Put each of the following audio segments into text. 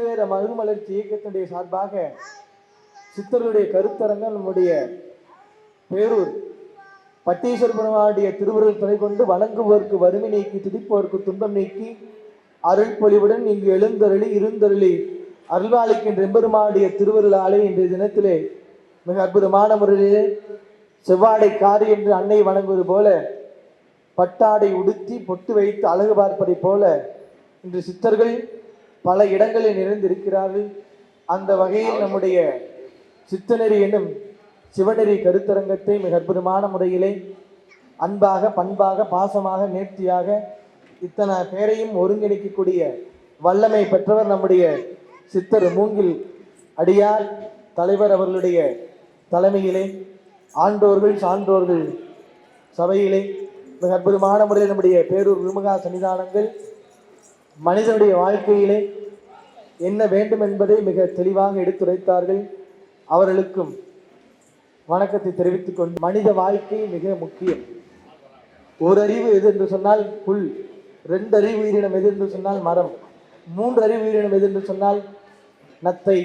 சிந்துவேர மறுமலர்ச்சி இயக்கத்தினுடைய சார்பாக சித்தர்களுடைய கருத்தரங்கம் நம்முடைய பேரூர் பட்டீஸ்வர பெருமானுடைய திருவுருள் துணை கொண்டு வணங்குவோர்க்கு வறுமை நீக்கி துதிப்போர்க்கு துன்பம் நீக்கி அருள் பொலிவுடன் இங்கு எழுந்தருளி இருந்தருளி அருள்வாளிக்கின்ற திருவருள் திருவருளாலே இன்றைய தினத்திலே மிக அற்புதமான முறையிலே செவ்வாடை காரி என்று அன்னை வணங்குவது போல பட்டாடை உடுத்தி பொட்டு வைத்து அழகு பார்ப்பதை போல இன்று சித்தர்கள் பல இடங்களில் நிறைந்திருக்கிறார்கள். அந்த வகையில் நம்முடைய சித்தநெறி என்னும் சிவநெறி கருத்தரங்கத்தை மிக அற்புதமான முறையிலே அன்பாக பண்பாக பாசமாக நேர்த்தியாக இத்தனை பேரையும் ஒருங்கிணைக்கக்கூடிய வல்லமை பெற்றவர் நம்முடைய சித்தர் மூங்கில் அடியார் தலைவர் அவர்களுடைய தலைமையிலே ஆண்டோர்கள் சான்றோர்கள் சபையிலே மிக அற்புதமான முறையில் நம்முடைய பேரூர் விமுகா சன்னிதானங்கள் மனிதனுடைய வாழ்க்கையிலே என்ன வேண்டும் என்பதை மிக தெளிவாக எடுத்துரைத்தார்கள். அவர்களுக்கும் வணக்கத்தை தெரிவித்துக் கொண்டு மனித வாழ்க்கை மிக முக்கியம். ஒரு அறிவு எது என்று சொன்னால் புல் ரெண்டு அறிவு உயிரினம் எது என்று சொன்னால் மரம் மூன்று அறிவு உயிரினம் எது என்று சொன்னால் நத்தை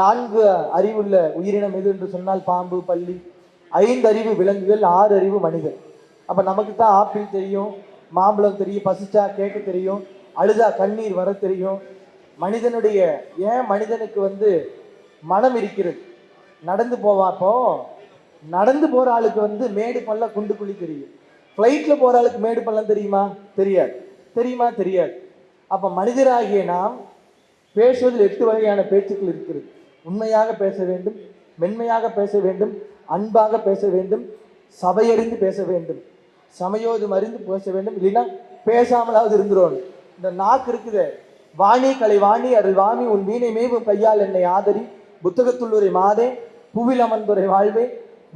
நான்கு அறிவுள்ள உயிரினம் எது என்று சொன்னால் பாம்பு பள்ளி ஐந்து அறிவு விலங்குகள் ஆறு அறிவு மனிதன். அப்ப நமக்கு தான் ஆப்பிள் தெரியும் மாம்பழம் தெரியும் பசிச்சா கேட்க தெரியும் அழுதா கண்ணீர் வர தெரியும். மனிதனுடைய ஏன் மனிதனுக்கு வந்து மனம் இருக்கிறது? நடந்து போவாப்போ நடந்து போற ஆளுக்கு வந்து மேடு பள்ளம் குண்டு குழி தெரியும். ஃப்ளைட்ல போற ஆளுக்கு மேடு பள்ளம் தெரியுமா? தெரியாது. தெரியுமா? தெரியாது. அப்ப மனிதராகிய நாம் பேசுவதில் எட்டு வகையான பேச்சுக்கள் இருக்கிறது. உண்மையாக பேச வேண்டும் மென்மையாக பேச வேண்டும் அன்பாக பேச வேண்டும் சபையறிந்து பேச வேண்டும். சமயோதம் அறிந்து பேச வேண்டும் இல்லைன்னா பேசாமலாவது இருந்துரும் இந்த நாக்கு இருக்குது. வாணி கலை வாணி அருள் வாணி உன் வீணை மேவும் கையால் என்னை ஆதரி. புத்தகத்துள்ளுரை மாதே புவில் அமர்ந்துரை வாழ்வே.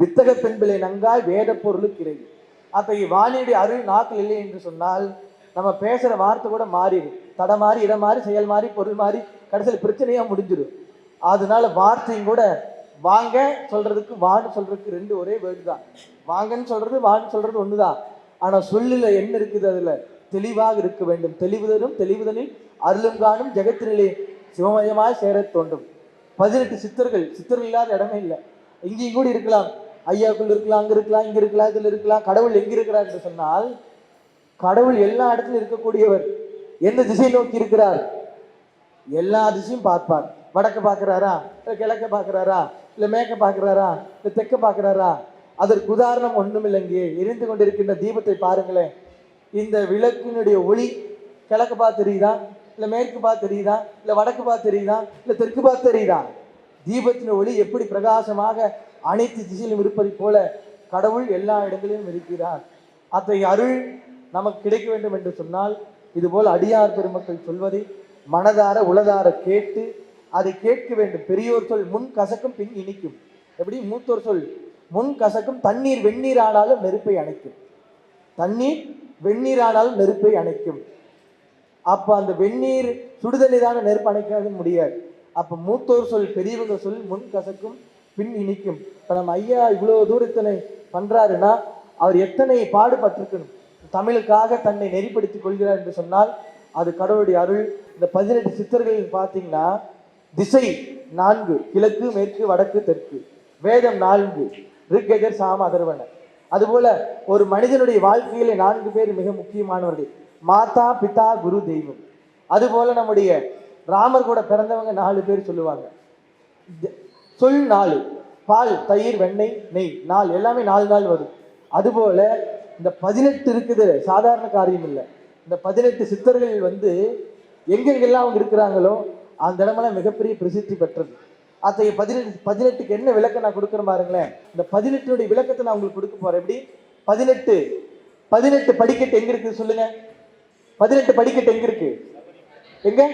வித்தக பெண்பிளை நங்காய் வேத பொருளுக்கு இறை அத்தகைய வாணியுடைய அருள் நாக்கில் இல்லை என்று சொன்னால் நம்ம பேசுகிற வார்த்தை கூட மாறிடும். தட மாறி இடம் மாறி செயல் மாறி பொருள் மாறி கடைசியில் பிரச்சனையாக முடிஞ்சிடும். அதனால வார்த்தையும் கூட வாங்க சொல்றதுக்கு வான்னு சொல்றதுக்கு ரெண்டு ஒரே வேர்டு தான். வாங்கன்னு சொல்றது வான்னு சொல்றது தான் ஆனால் சொல்லில் என்ன இருக்குது அதில்? தெளிவாக இருக்க வேண்டும். தெளிவுதலும் தெளிவுதலில் அருளும் காணும் ஜெகத்தினிலே சிவமயமாய் சேரத் தோன்றும். பதினெட்டு சித்தர்கள் சித்தர்கள் இல்லாத இடமே இல்லை. இங்கேயும் கூட இருக்கலாம். ஐயாக்குள் இருக்கலாம் அங்க இருக்கலாம் இங்க இருக்கலாம் இதுல இருக்கலாம். கடவுள் எங்க இருக்கிறார் என்று சொன்னால் கடவுள் எல்லா இடத்துலையும் இருக்கக்கூடியவர் எந்த திசை நோக்கி இருக்கிறார்? எல்லா திசையும் பார்ப்பார். வடக்க பார்க்குறாரா? இல்ல கிழக்க பார்க்குறாரா? இல்ல மேற்க பார்க்குறாரா? இல்ல தெற்க பார்க்குறாரா? அதற்கு உதாரணம் ஒண்ணுமில்லைங்கே எரிந்து கொண்டிருக்கின்ற தீபத்தை பாருங்களேன். இந்த விளக்கினுடைய ஒளி கிழக்கு பார்த்து தெரியுதா? இல்லை மேற்கு பார்த்து தெரியுதா? இல்லை வடக்கு பார்த்து தெரியுதா? இல்லை தெற்கு பார்த்து தெரியுதா? தீபத்தின் ஒளி எப்படி பிரகாசமாக அனைத்து திசையிலும் இருப்பதைப் போல கடவுள் எல்லா இடங்களிலும் இருக்கிறார். அத்தகைய அருள் நமக்கு கிடைக்க வேண்டும் என்று சொன்னால் இதுபோல் அடியார் பெருமக்கள் சொல்வதை மனதார உளதார கேட்டு அதை கேட்க வேண்டும். பெரியோர் சொல் முன் கசக்கும் பின் இனிக்கும். எப்படி? மூத்தோர் சொல் முன் கசக்கும் தண்ணீர் வெந்நீர் ஆனாலும் நெருப்பை அணைக்கும். தண்ணீர் வெந்நீரானாலும் நெருப்பை அணைக்கும். அப்ப அந்த வெந்நீர் சுடுதண்ணி தானே நெருப்பு அணைக்க முடியாது. அப்ப மூத்தோர் சொல் பெரியவங்க சொல் முன் கசக்கும் பின் இனிக்கும். இப்ப நம்ம ஐயா இவ்வளவு தூரத்தினை பண்றாருன்னா அவர் எத்தனை பாடுபட்டிருக்கணும்? தமிழுக்காக தன்னை நெறிப்படுத்திக் கொள்கிறார் என்று சொன்னால் அது கடவுளுடைய அருள். இந்த பதினெட்டு சித்தர்கள் பார்த்தீங்கன்னா திசை நான்கு கிழக்கு மேற்கு வடக்கு தெற்கு. வேதம் நான்கு ரிக்கஜர் சாம அதர்வன. அதுபோல ஒரு மனிதனுடைய வாழ்க்கையிலே நான்கு பேர் மிக முக்கியமானவர்கள். மாதா பிதா குரு தெய்வம். அதுபோல நம்முடைய ராமர் கூட பிறந்தவங்க நாலு பேர் சொல்லுவாங்க. சொல் நாலு. பால் தயிர் வெண்ணெய் நெய். நாள் எல்லாமே நாலு நாள் வரும். அதுபோல இந்த பதினெட்டு இருக்குது. சாதாரண காரியம் இல்லை. இந்த பதினெட்டு சித்தர்கள் வந்து எங்கெங்கெல்லாம் அவங்க இருக்கிறாங்களோ அந்த இடமெல்லாம் மிகப்பெரிய பிரசித்தி பெற்றது. அத்தகைய பதினெட்டு பதினெட்டுக்கு என்ன விளக்கம் நான் கொடுக்குறேன் பாருங்களேன். இந்த பதினெட்டுடைய விளக்கத்தை நான் உங்களுக்கு கொடுக்க போறேன். எப்படி? பதினெட்டு பதினெட்டு படிக்கட்டு எங்க இருக்கு சொல்லுங்க. பதினெட்டு படிக்கட்டு எங்க இருக்கு? எங்க?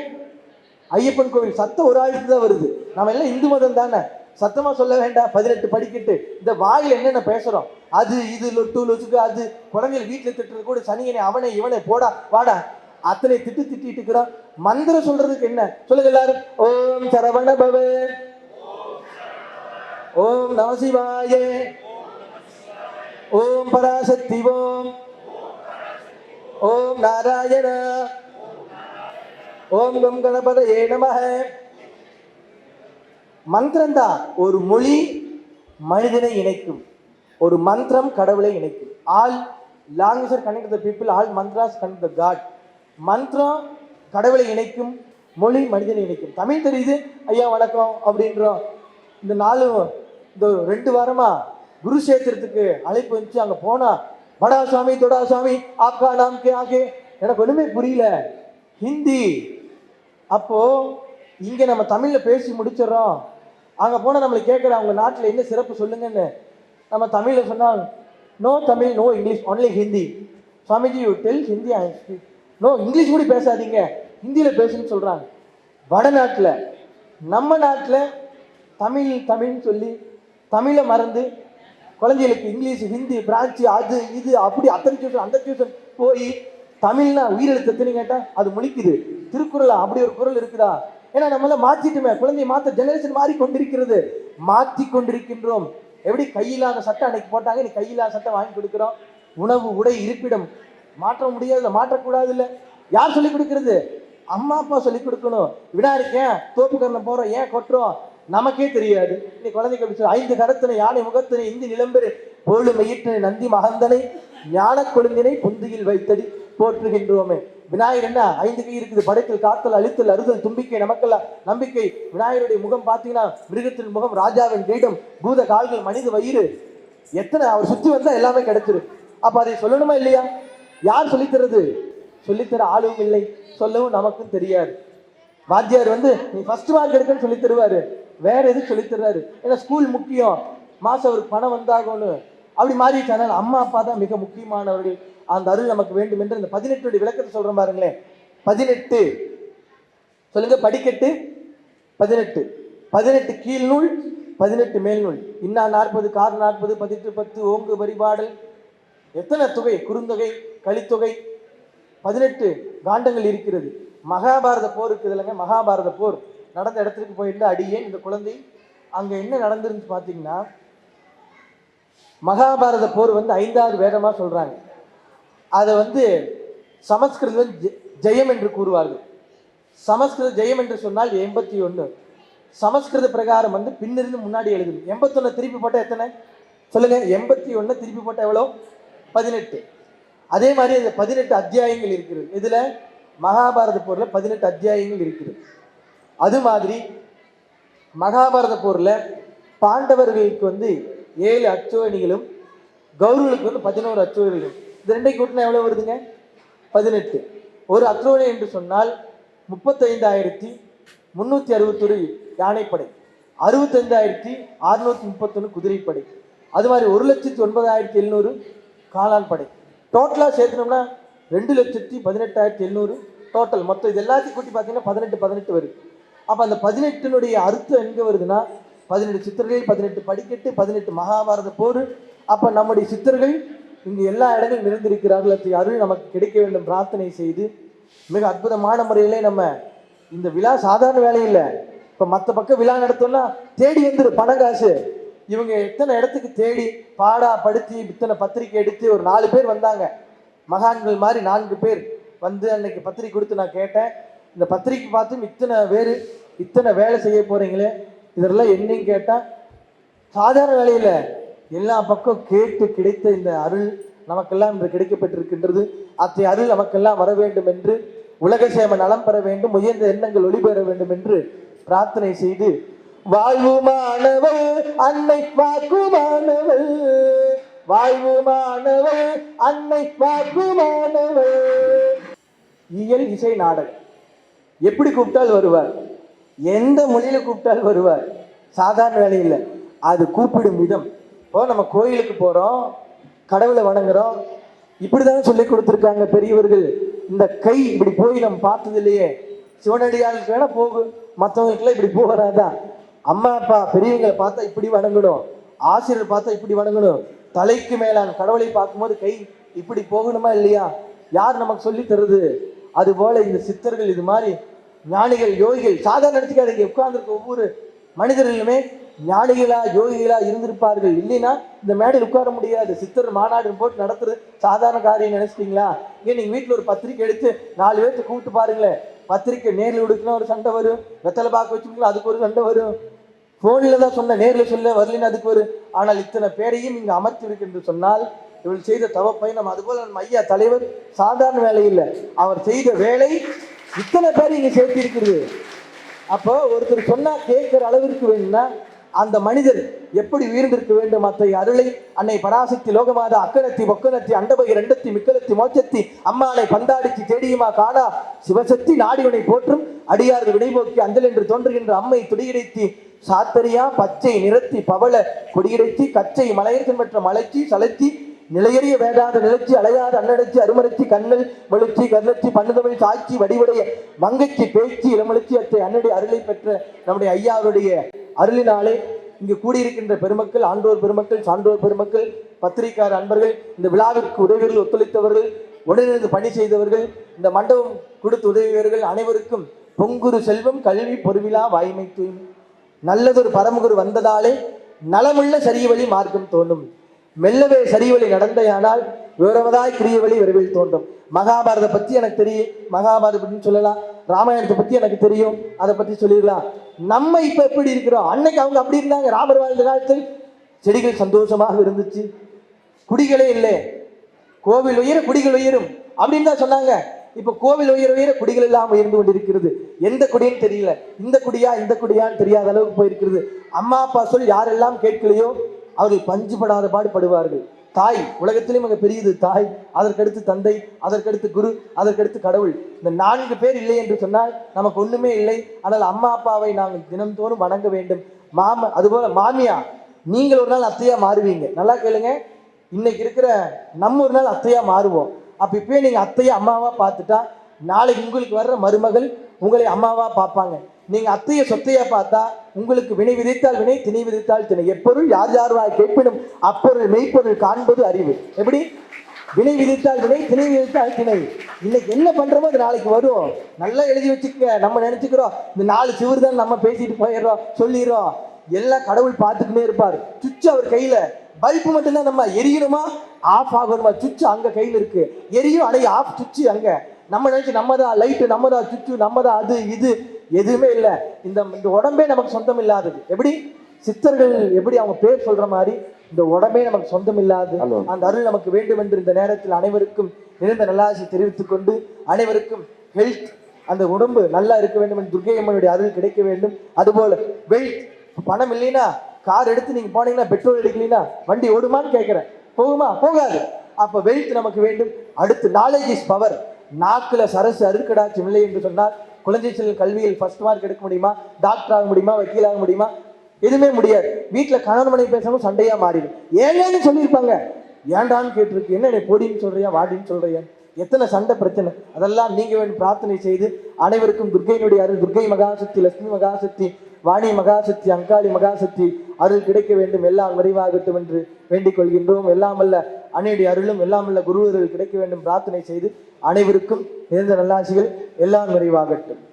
ஐயப்பன் கோவில். சத்தம் ஒரு ஆயிரத்து தான் வருது. நம்ம எல்லாம் இந்து மதம் தானே. சத்தமா சொல்ல வேண்டாம். பதினெட்டு படிக்கட்டு. இந்த வாயில் என்னென்ன பேசுறோம்? அது இது லொட்டு லொச்சுக்கு அது. குழந்தைகள் வீட்டில் திட்டுறது கூட சனியனை அவனை இவனை போடா வாடா. அத்தனை திட்டு திட்டிட்டு இருக்கிறோம். மந்திரம் சொல்றதுக்கு என்ன? சொல்லுங்க எல்லாரும். ஓம் சரவண பவன் ஓம் நமசிவாயே ஓம் பராசக்தி ஓம் ஓம் நாராயண. ஓம் கம் கணபத ஏ நமக. மந்திரம்தான் ஒரு மொழி மனிதனை இணைக்கும். ஒரு மந்திரம் கடவுளை இணைக்கும். All language are connect the people all mantras connect the God மந்திரம் கடவுளை இணைக்கும் மொழி மனிதனை இணைக்கும். தமிழ் தெரியுது? ஐயா வணக்கம் அப்படின்றோம். இந்த நாலு இந்த ரெண்டு வாரமா குருஷேத்திரத்துக்கு அழைப்பு வந்துச்சு. அங்க போனா படா சுவாமி தொடா சுவாமி ஆக்கா நாம் கே ஆகே. எனக்கு ஒண்ணுமே புரியல. ஹிந்தி. அப்போ இங்க நம்ம தமிழ்ல பேசி முடிச்சிடறோம். அங்க போனா நம்மளை கேட்கற அவங்க நாட்டுல என்ன சிறப்பு சொல்லுங்கன்னு. நம்ம தமிழ்ல சொன்னா no Tamil no English only Hindi Swamiji you tell Hindi I speak no English கூட பேசாதீங்க. ஹிந்தியில பேசுன்னு சொல்றாங்க. வடநாட்டில் நம்ம நாட்டில் தமிழ் தமிழ்னு சொல்லி தமிழை மறந்து குழந்தைகளுக்கு இங்கிலீஷ் ஹிந்தி பிரான்ச்சு அது இது அப்படி அத்தனை டியூஷன் அந்த டியூஷன் போய் தமிழ்னா உயிரெழுத்தத்துன்னு கேட்டால் அது முழிக்குது. திருக்குறளா? அப்படி ஒரு குறள் இருக்குதா? ஏன்னா நம்மள மாற்றிட்டுமே குழந்தைய மாற்ற ஜெனரேஷன் மாறி கொண்டிருக்கிறது மாற்றி கொண்டிருக்கின்றோம் எப்படி? கையில்லாத சட்டை அன்னைக்கு போட்டாங்க நீ கையில்லாத சட்டை வாங்கி கொடுக்குறோம். உணவு உடை இருப்பிடம். மாற்ற முடியாது மாற்றக்கூடாது இல்லை யார் சொல்லிக் கொடுக்கறது? அம்மா அப்பா சொல்லிக் கொடுக்கணும். விடா இருக்கேன் தோப்புக்கரணம் போகிறோம் ஏன் கொட்டுறோம்? நமக்கே தெரியாது. நீ குழந்தைக்கு அப்படி ஐந்து கரத்தினை யானை முகத்தினை இந்தி நிலம்பெரு போலு மெயிற்றினை நந்தி மகந்தனை ஞான கொழுந்தினை புந்தியில் வைத்தடி போற்றுகின்றோமே. விநாயகர் என்ன? ஐந்து கை இருக்குது. படைத்தல் காத்தல் அழித்தல் அறுதல் தும்பிக்கை நமக்கெல்லாம் நம்பிக்கை. விநாயகருடைய முகம் பார்த்தீங்கன்னா மிருகத்தின் முகம் ராஜாவின் கீடம் பூத கால்கள் மனித வயிறு. எத்தனை? அவர் சுற்றி வந்தா எல்லாமே கிடைச்சிரும். அப்ப அதை சொல்லணுமா இல்லையா? யார் சொல்லித்தரது சொல்லித்தர ஆளும் இல்லை. சொல்லவும் நமக்கும் தெரியாது. வாத்தியார் வந்து நீ ஃபர்ஸ்ட் மார்க் எடுக்கன்னு சொல்லி தருவாரு. வேற எது சொல்லி தர்றாரு? ஏன்னா ஸ்கூல் முக்கியம். மாசம் அவருக்கு பணம் வந்தாகணும். அப்படி மாறிட்டாங்க அம்மா அப்பா தான் மிக முக்கியமானவர்கள். அந்த அருள் நமக்கு வேண்டும் என்று இந்த பதினெட்டுடைய விளக்கத்தை சொல்கிறேன் பாருங்களேன். பதினெட்டு. சொல்லுங்க படிக்கட்டு. பதினெட்டு. பதினெட்டு கீழ் நூல் பதினெட்டு மேல் நூல் இன்னா நாற்பது கார் நாற்பது பதினெட்டு பத்து ஓங்கு வரிபாடல். எத்தனை தொகை? குறுந்தொகை கலித்தொகை பதினெட்டு காண்டங்கள் இருக்கிறது. மகாபாரத போர் இருக்குது இல்லைங்க மகாபாரத போர். நடந்த இடத்துக்கு போயிருந்த அடியேன் இந்த குழந்தை? அங்கே என்ன நடந்துருந்து பார்த்தீங்கன்னா மகாபாரத போர் வந்து ஐந்தாவது வேதமாக சொல்கிறாங்க அதை வந்து சமஸ்கிருதம் ஜெ- ஜெயம் என்று கூறுவார்கள். சமஸ்கிருத ஜெயம் என்று சொன்னால் எண்பத்தி ஒன்று சமஸ்கிருத பிரகாரம் வந்து பின்னிருந்து முன்னாடி எழுதுது எண்பத்தொன்னு திருப்பி போட்டால் எத்தனை? சொல்லுங்கள் எண்பத்தி ஒன்று திருப்பி போட்டால் எவ்வளோ? பதினெட்டு. அதே மாதிரி அந்த பதினெட்டு அத்தியாயங்கள் இருக்கிறது. இதில் மகாபாரத போரில் பதினெட்டு அத்தியாயங்கள் இருக்கிறது அது மாதிரி மகாபாரத போரில் பாண்டவர்களுக்கு வந்து ஏழு அச்சுவணிகளும் கௌரவர்களுக்கு வந்து பதினோரு அச்சுவணிகளும் இது ரெண்டை கூட்டினா எவ்வளோ வருதுங்க? பதினெட்டு. ஒரு அத்ரோணி என்று சொன்னால் முப்பத்தைந்தாயிரத்தி முந்நூற்றி அறுபத்தொரு யானைப்படை அறுபத்தஞ்சாயிரத்தி அறுநூற்றி முப்பத்தொன்று குதிரைப்படை அது மாதிரி ஒரு லட்சத்தி ஒன்பதாயிரத்தி எழுநூறு காளான் படை டோட்டலாக சேர்த்தனோம்னா ரெண்டு லட்சத்தி பதினெட்டாயிரத்தி எழுநூறு டோட்டல் மொத்தம் இது எல்லாத்தையும் கூட்டி பார்த்தீங்கன்னா பதினெட்டு பதினெட்டு வருது. அப்போ அந்த பதினெட்டினுடைய அர்த்தம் எங்கே வருதுன்னா பதினெட்டு சித்தர்கள் பதினெட்டு படிக்கட்டு பதினெட்டு மகாபாரத போர். அப்போ நம்முடைய சித்தர்கள் இங்கு எல்லா இடங்களும் நிறைந்திருக்கிறார்கள். அருள் நமக்கு கிடைக்க வேண்டும். பிரார்த்தனை செய்து மிக அற்புதமான முறையிலே நம்ம இந்த விழா சாதாரண வேலை இல்லை. இப்போ மற்ற பக்கம் விழா நடத்தோம்னா தேடி வந்துரு பணம் காசு. இவங்க எத்தனை இடத்துக்கு தேடி பாடா படுத்தி இத்தனை பத்திரிக்கை எடுத்து ஒரு நாலு பேர் வந்தாங்க. மகான்கள் மாதிரி நான்கு பேர் வந்து அன்னைக்கு பத்திரிக்கை கொடுத்து நான் கேட்டேன். இந்த பத்திரிக்கை பார்த்தும் இத்தனை பேர் இத்தனை வேலை செய்ய போகிறீங்களே இதெல்லாம் என்னன்னு கேட்டால் சாதாரண வேலையில் எல்லா பக்கம் கேட்டு கிடைத்த இந்த அருள் நமக்கெல்லாம் இன்று கிடைக்கப்பட்டிருக்கின்றது. அத்தகைய அருள் நமக்கெல்லாம் வர வேண்டும் என்று உலக சேம நலம் பெற வேண்டும் உயர்ந்த எண்ணங்கள் ஒளிபெற வேண்டும் என்று பிரார்த்தனை செய்து வாழ்வுமானவள் அன்னை வாக்குமானவள் வாழ்வுமானவள் அன்னை வாக்குமானவள் இயல் இசை நாடகம். எப்படி கூப்பிட்டால் வருவார்? எந்த மொழியில் கூப்பிட்டால் வருவார்? சாதாரண வேலை இல்லை. அது கூப்பிடும் விதம். இப்போ நம்ம கோயிலுக்கு போகிறோம் கடவுளை வணங்குறோம். இப்படிதானே சொல்லி கொடுத்துருக்காங்க பெரியவர்கள். இந்த கை இப்படி போய் நம்ம பார்த்தது இல்லையே. சிவனடியாளுக்கு வேணால் போகும் மற்றவங்களுக்குலாம் இப்படி போகிறாதான் அம்மா அப்பா பெரியவங்களை பார்த்தா இப்படி வணங்கணும். ஆசிரியர் பார்த்தா இப்படி வணங்கணும். தலைக்கு மேலான கடவுளை பார்க்கும்போது கை இப்படி போகணுமா இல்லையா? யார் நமக்கு சொல்லி தருது? அதுபோல இந்த சித்தர்கள் இது மாதிரி ஞானிகள் யோகிகள் சாதாரண எடுத்துக்காதீங்க உட்கார்ந்துருக்க ஒவ்வொரு மனிதர்களுமே ஞானிகளா யோகிகளா இருந்திருப்பார்கள். இல்லைன்னா இந்த மேடையில் உட்கார முடியாது. சித்தர் மாநாடு போட்டு நடத்துறது சாதாரண காரியம் நினைச்சிட்டீங்களா? ஏன் நீங்க வீட்டில் ஒரு பத்திரிக்கை எடுத்து நாலு பேர்த்து கூப்பிட்டு பாருங்களேன். பத்திரிக்கை நேரில் கொடுக்கணும் ஒரு சண்டை வரும். வெத்தலை பார்க்க வச்சுக்கலாம் அதுக்கு ஒரு சண்டை வரும். போன்ல தான் சொன்ன நேரில் சொல்ல வரலன்னு அதுக்கு ஒரு ஆனால் இத்தனை பேரையும் இங்கே அமர்த்தி என்று சொன்னால் இவள் செய்த தவப்பை நம்ம அதுபோல நம்ம ஐயா தலைவர் சாதாரண வேலை இல்லை. அவர் செய்த வேலை இத்தனை பேர் இங்க சேர்த்து இருக்கிறது அப்போ ஒருத்தர் சொன்னா கேட்கிற அளவிற்கு வேணும்னா அந்த மனிதர் எப்படி உயர்ந்திருக்க வேண்டும்? அத்தை அருளை அன்னை பராசக்தி லோகமாதா அக்கனத்தி பொக்கனத்தி அண்டபகை ரெண்டத்தி மிக்கலத்தி மோச்சத்தி அம்மானை பந்தாடிச்சு தேடியுமா காணா? சிவசக்தி நாடிவனை போற்றும் அடியார்கள் வினைபோக்கி அஞ்சல் என்று தோன்றுகின்ற அம்மை துடியிடைத்தி சாத்தரியா பச்சை நிறத்தி பவள கொடியிடைத்தி கச்சை மலையத்தின் மற்ற மலைச்சி சலச்சி நிலையறிய வேண்டாத நிலச்சி அலையாத அன்னடைச்சி அருமரச்சி கண்ணல் வெளுச்சி கருளச்சி பண்ணுதமிழ் சாட்சி வடிவுடைய மங்கைச்சி பேச்சு இளமலச்சி அத்தை அன்னுடைய அருளை பெற்ற நம்முடைய ஐயாவுடைய அருளினாலே இங்கு கூடியிருக்கின்ற பெருமக்கள் ஆண்டோர் பெருமக்கள் சான்றோர் பெருமக்கள் பத்திரிகையார் அன்பர்கள் இந்த விழாவிற்கு உதவிகள் ஒத்துழைத்தவர்கள் உடனிருந்து பணி செய்தவர்கள் இந்த மண்டபம் கொடுத்து உதவியவர்கள் அனைவருக்கும் பொங்குரு செல்வம் கல்வி பொறுவிழா வாய்மை தூய்மை. நல்லதொரு பரமகுரு வந்ததாலே நலமுள்ள சரிய வழி மார்க்கம் தோன்றும். மெல்லவே சரிவழி நடந்தையானால் விவரமதாய் கிரிய வழி விரைவில் தோன்றும். மகாபாரத பத்தி எனக்கு தெரியும் மகாபாரத பத்தி சொல்லலாம். ராமாயணத்தை பத்தி எனக்கு தெரியும். அதை பத்தி சொல்லிடலாம். நம்ம இப்ப எப்படி இருக்கிறோம்? அன்னைக்கு அவங்க அப்படி இருந்தாங்க. ராமர் வாழ்ந்த காலத்தில் செடிகள் சந்தோஷமாக இருந்துச்சு. குடிகளே இல்லை. கோவில் உயர குடிகள் உயரும் அப்படின்னு தான் சொன்னாங்க. இப்ப கோவில் உயிர உயர குடிகள் எல்லாம் உயர்ந்து கொண்டிருக்கிறது. எந்த குடின்னு தெரியல. இந்த குடியா இந்த குடியான்னு தெரியாத அளவுக்கு போயிருக்கிறது. அம்மா அப்பா சொல் யாரெல்லாம் கேட்கலையோ அவர்கள் பஞ்சுபடாத பாடு படுவார்கள். தாய் உலகத்திலும் மிக பெரியது தாய். அதற்கடுத்து தந்தை அதற்கடுத்து குரு அதற்கடுத்து கடவுள். இந்த நான்கு பேர் இல்லை என்று சொன்னால் நமக்கு ஒண்ணுமே இல்லை. ஆனால் அம்மா அப்பாவை நாங்கள் தினம்தோறும் வணங்க வேண்டும். மாம அதுபோல மாமியா நீங்கள் ஒரு நாள் அத்தையா மாறுவீங்க. நல்லா கேளுங்க. இன்னைக்கு இருக்கிற நம்ம ஒரு நாள் அத்தையா மாறுவோம். அப்ப இப்பயே நீங்க அத்தையா அம்மாவா பார்த்துட்டா நாளைக்கு உங்களுக்கு வர்ற மருமகள் உங்களை அம்மாவா பார்ப்பாங்க. நீங்க அத்தைய சொத்தைய பார்த்தா உங்களுக்கு வினை விதைத்தால் வினை திணை விதைத்தால் திணை. எப்பொருள் யார் யார் வாய் கேட்பினும் அப்பொருள் மெய்ப்பொருள் காண்பது அறிவு. எப்படி? வினை விதித்தால் வினை திணை விதித்தால் திணை. இன்னைக்கு என்ன பண்றோமோ அது நாளைக்கு வரும். நல்லா எழுதி வச்சுக்க நம்ம நினைச்சுக்கிறோம். இந்த நாலு சிவர் தான் நம்ம பேசிட்டு போயிடுறோம். சொல்லிடுறோம். எல்லாம் கடவுள் பார்த்துக்கிட்டே இருப்பார். சுவிட்ச் அவர் கையில. பல்பு மட்டும்தான் நம்ம எரியணுமா? ஆஃப் ஆகணுமா? சுவிட்ச் அங்க கையில இருக்கு. எரியும் அடைய ஆஃப் சுவிட்ச் அங்க. நம்ம நினைச்சு நம்ம தான் லைட்டு நம்ம தான் சுவிட்ச் நம்ம தான் அது இது எதுவுமே இல்லை. இந்த இந்த உடம்பே நமக்கு சொந்தம் இல்லாதது. எப்படி? சித்தர்கள் எப்படி அவங்க பேர் சொல்ற மாதிரி இந்த உடம்பே நமக்கு சொந்தம் இல்லாது. அந்த அருள் நமக்கு வேண்டும் என்று இந்த நேரத்தில் அனைவருக்கும் நிறைந்த நல்லாசி தெரிவித்துக் கொண்டு அனைவருக்கும் ஹெல்த் அந்த உடம்பு நல்லா இருக்க வேண்டும் என்று துர்க்கை அம்மனுடைய அருள் கிடைக்க வேண்டும். அதுபோல வெல்த் பணம் இல்லைன்னா கார் எடுத்து நீங்க போனீங்கன்னா பெட்ரோல் எடுக்கலைன்னா வண்டி ஓடுமான்னு கேட்கிறேன். போகுமா? போகாது. அப்ப வெல்த் நமக்கு வேண்டும். அடுத்து நாலேஜ் இஸ் பவர் நாக்குல சரசு அருக்கடாச்சும் இல்லை என்று சொன்னால் குழந்தை செல்வம் கல்வியில் ஃபர்ஸ்ட் மார்க் எடுக்க முடியுமா? டாக்டர் ஆக முடியுமா? வக்கீல் ஆக முடியுமா? எதுவுமே முடியாது. வீட்டுல கணவன் மனைவி பேசணும் சண்டையா மாறிடும். ஏங்கன்னு சொல்லியிருப்பாங்க. ஏன்டான்னு கேட்டிருக்கு. என்ன என்னை பொடின்னு சொல்றியா? வாடின்னு சொல்றியா? எத்தனை சண்டை பிரச்சனை? அதெல்லாம் நீங்க வேண்டும் பிரார்த்தனை செய்து அனைவருக்கும் துர்க்கையினுடைய அருள் துர்க்கை மகாசக்தி லட்சுமி மகாசக்தி வாணி மகாசக்தி அங்காளி மகாசக்தி அருள் கிடைக்க வேண்டும். எல்லாம் விரைவாகட்டும் என்று வேண்டிக் கொள்கின்றோம். எல்லாம் அல்ல அன்னையுடைய அருளும் எல்லாம் குருவர்கள் கிடைக்க வேண்டும் பிரார்த்தனை செய்து அனைவருக்கும் நிறைந்த நல்லாசிகள் எல்லாம் நிறைவாகட்டும்.